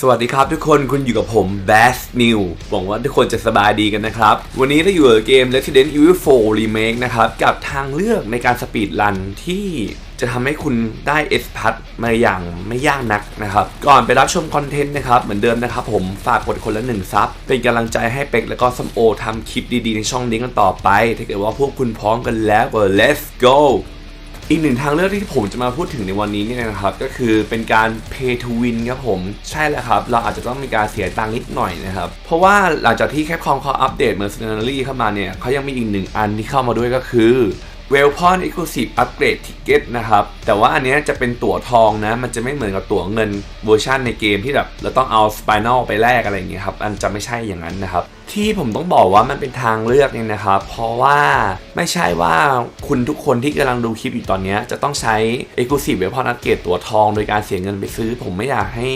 สวัสดีครับทุกคนคุณอยู่กับผม Bass New หวังว่าทุกคนจะสบายดีกันนะครับ วันนี้เราอยู่กับเกม Resident Evil 4 Remake นะครับ กับทางเลือกในการสปีดรันที่จะทำให้คุณได้ S พัทมาอย่างไม่ยากนักนะครับ ก่อนไปรับชมคอนเทนต์นะครับ เหมือนเดิมนะครับผมฝากกดคนละหนึ่งซับเป็นกำลังใจให้เป็กและก็สมโอทำคลิปดีๆ ในช่องนี้กันต่อไป ถ้าเกิดว่าพวกคุณพร้อมกันแล้วก็ let's go อีกหนึ่งทางเลือกที่ผมจะมาพูดถึงในวันนี้เนี่ยนะครับ ก็คือเป็นการ pay to win ครับผม ใช่แล้วครับ เราอาจจะต้องมีการเสียตังค์นิดหน่อยนะครับ เพราะว่าหลังจากที่แคปคอมเขาอัปเดต Mercenary เข้ามาเนี่ยเขายังมีอีกหนึ่งอันที่เข้ามาด้วยก็คือ w e l p o n Exclusive Upgrade Ticket นะครับ แต่ว่าอันนี้จะเป็นตั๋วทองนะ มันจะไม่เหมือนกับตั๋วเงินเวอร์ชันในเกมที่แบบเราต้องเอา Spinal ไปแลกอะไรอย่างเงี้ยครับอันจะไม่ใช่อย่างนั้นนะครับ ที่ผมต้องบอกว่ามันเป็นทางเลือกเนี่ยนะครับ เพราะว่าไม่ใช่ว่าคุณทุกคนที่กำลังดูคลิปอยู่ตอนนี้ จะต้องใช้ Exclusive Weapon Upgrade ตั๋วทองโดยการเสียเงินไปซื้อ ผมไม่อยากให้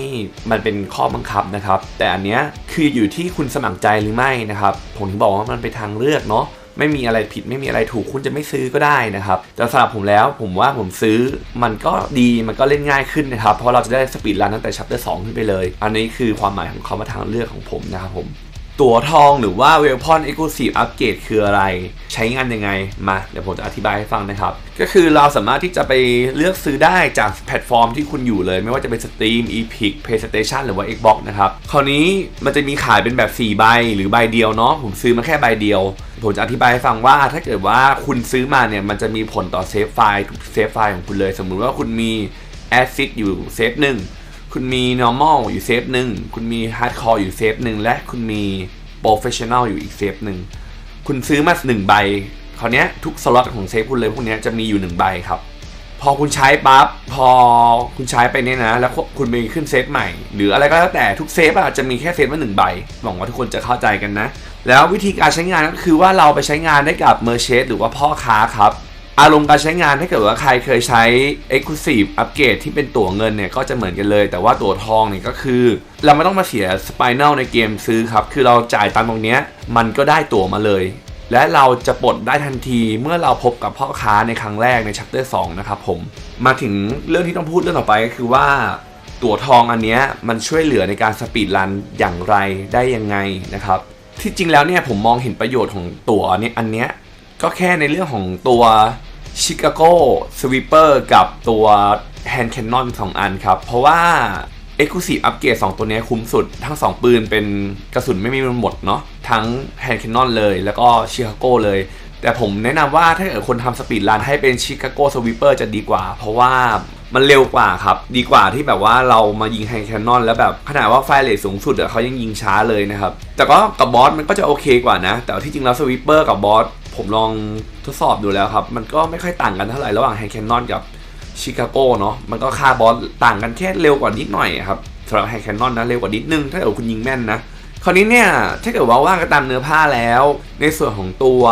มันเป็นข้อบังคับนะครับแต่อันเนี้ยคืออยู่ที่คุณสมัครใจหรือไม่นะครับผมถึงบอกว่ามันเป็นทางเลือกเนาะ ไม่มีอะไรผิดไม่มีอะไรถูกคุณจะไม่ซื้อก็ได้นะครับแต่สำหรับผมแล้วผมว่าผมซื้อมันก็ดีมันก็เล่นง่ายขึ้นนะครับเพราะเราจะได้สปีดรันตั้งแต่ชัปเตอร์สขึ้นไปเลย อันนี้คือความหมายของเขามาทางเลือกของผมนะครับผม ตั๋วทองหรือว่า w e l p o n Exclusive Upgrade คืออะไร ใช้งานยังไง มา เดี๋ยวผมจะอธิบายให้ฟังนะครับ ก็คือเราสามารถที่จะไปเลือกซื้อได้จากแพลตฟอร์มที่คุณอยู่เลย ไม่ว่าจะเป็น Steam Epic PlayStation หรือว่า Xbox นะครับคราวนี้มันจะมีขายเป็นแบบ 4 ใบ หรือใบเดียวเนาะผมซื้อมาแค่ใบเดียวผมจะอธิบายให้ฟังว่าถ้าเกิดว่าคุณซื้อมาเนี่ยมันจะมีผลต่อเซฟไฟล์ทุกเซฟไฟล์ของคุณเลย สมมุติว่าคุณมี Acid อยู่เซฟหนึ่ง คุณมี normal อยู่เซฟหนึ่งคุณมี hardcore อยู่เซฟหนึ่งและคุณมี professional อยู่อีกเซฟหนึ่งคุณซื้อมาหนึ่งใบคราวเนี้ยทุกสล็อตของเซฟคุณเลยพวกเนี้ยจะมีอยู่หนึ่งใบครับ พอคุณใช้ปั๊บพอคุณใช้ไปเนี่ยนะ แล้วคุณไปขึ้นเซฟใหม่ หรืออะไรก็แล้วแต่ทุกเซฟอะจะมีแค่เซฟมาหนึ่งใบหวังว่าทุกคนจะเข้าใจกันนะ แล้ววิธีการใช้งานก็คือว่าเราไปใช้งานได้กับเมอร์เชสหรือว่าพ่อค้าครับ อารมณ์การใช้งานถ้าเกิดว่าใครเคยใช้ Exclusive Upgrade ที่เป็นตั๋วเงินเนี่ยก็จะเหมือนกันเลย แต่ว่าตั๋วทองเนี่ยก็คือ เราไม่ต้องมาเสีย Spinal ในเกมซื้อครับ คือเราจ่ายตังค์ตรงเนี้ยมันก็ได้ตั๋วมาเลย และเราจะปลดได้ทันทีเมื่อเราพบกับพ่อค้าในครั้งแรกในชัปเตอร์2นะครับผม มาถึงเรื่องที่ต้องพูดเรื่องต่อไปก็คือว่าตั๋วทองอันเนี้ยมันช่วยเหลือในการสปีดรันอย่างไรได้ยังไงนะครับที่จริงแล้วเนี่ยผมมองเห็นประโยชน์ของตั๋วเนี่ยอันเนี้ย ก็แค่ในเรื่องของตัวชิคาโกสวีเปอร์กับตัวแฮนด์แคนนอนสองอันครับ เพราะว่า Exclusive Upgrade 2 ตัวนี้คุ้มสุด ทั้ง 2 ปืนเป็นกระสุนไม่มีมันหมดเนาะทั้งแฮนด์แคนนอนเลยแล้วก็ชิคาโกเลย แต่ผมแนะนำว่าถ้าเกิดคนทำสปีดรันให้เป็นชิคาโกสวีเปอร์จะดีกว่า เพราะว่ามันเร็วกว่าครับ ดีกว่าที่แบบว่าเรามายิงแฮนด์แคนนอนแล้วแบบขนาดว่าไฟเรทสูงสุดเขายังยิงช้าเลยนะครับ แต่ก็กับบอสมันก็จะโอเคกว่านะ แต่ที่จริงแล้วสวีเปอร์กับบอส ผมลองทดสอบดูแล้วครับ มันก็ไม่ค่อยต่างกันเท่าไหร่ระหว่างแฮนด์แคนนอนกับชิคาโกเนาะมันก็ค่าบอสต่างกันแค่เร็วกว่านิดหน่อยครับสำหรับแฮนด์แคนนอนนะเร็วกว่านิดนึงถ้าเกิดคุณยิงแม่นนะคราวนี้เนี่ยถ้าเกิดว่าว่ากันตามเนื้อผ้าแล้ว ในส่วนของตัว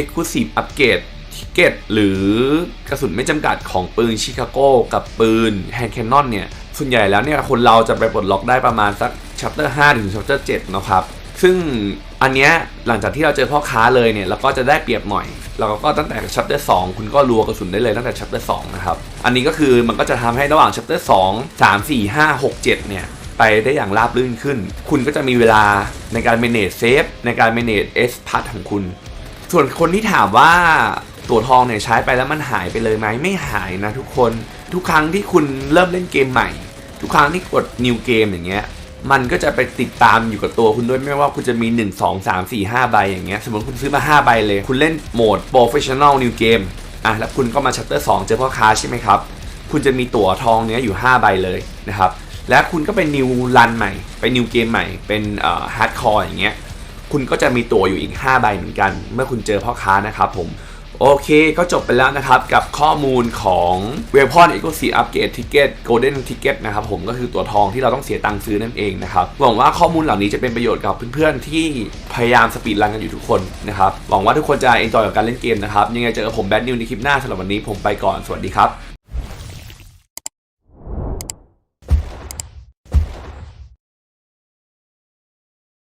Exclusive Upgrade Ticket หรือกระสุนไม่จำกัดของปืนชิคาโกกับปืน Hand Cannon เนี่ย ส่วนใหญ่แล้วเนี่ย คนเราจะไปปลดล็อกได้ประมาณสัก Chapter 5ถึง Chapter 7นะครับ ซึ่ง อันเนี้ยหลังจากที่เราเจอพ่อค้าเลยเนี่ยเราก็จะได้เปรียบหน่อย เราก็ตั้งแต่ Chapter 2คุณก็รัวกระสุนได้เลยตั้งแต่ Chapter 2นะครับ อันนี้ก็คือมันก็จะทำให้ระหว่าง Chapter 2 3 4 5 6 7เจ็ดเนี่ยไปได้อย่างราบรื่นขึ้น คุณก็จะมีเวลาในการ manage save ในการ manage S พัทของคุณ ส่วนคนที่ถามว่าตัวทองเนี่ยใช้ไปแล้วมันหายไปเลยไหมไม่หายนะทุกคน ทุกครั้งที่คุณเริ่มเล่นเกมใหม่ ทุกครั้งที่กด new game อย่างเงี้ย มันก็จะไปติดตามอยู่กับตัวคุณด้วยไม่ว่าคุณจะมี 1 2 3 4 5ใบอย่างเงี้ยสมมติคุณซื้อมา 5 ใบเลย คุณเล่นโหมด professional new game อะแล้วคุณก็มา chapter 2เจอพ่อค้าใช่ไหมครับ คุณจะมีตั๋วทองเนี้ยอยู่ 5 ใบเลยนะครับ และคุณก็เป็น new run ใหม่ไป new game ใหม่ เป็นเอ่อ hardcore อย่างเงี้ย คุณก็จะมีตั๋วอยู่อีก 5 ใบเหมือนกัน เมื่อคุณเจอพ่อค้านะครับผม โอเคก็จบไปแล้วนะครับ กับข้อมูลของ w e p o n Exclusive Upgrade Ticket Golden Ticket นะครับผมก็คือตัวทองที่เราต้องเสียตังค์ซื้อนั่นเองนะครับหวังว่าข้อมูลเหล่านี้จะเป็นประโยชน์กับเพื่อนๆ ที่พยายามสปีดรันกันอยู่ทุกคนนะครับหวังว่าทุกคนจะ enjoy กับการเล่นเกมนะครับยังไงเจอกับผมแบทนิวในคลิปหน้าสำหรับวันนี้ผมไปก่อนสวัสดีครับ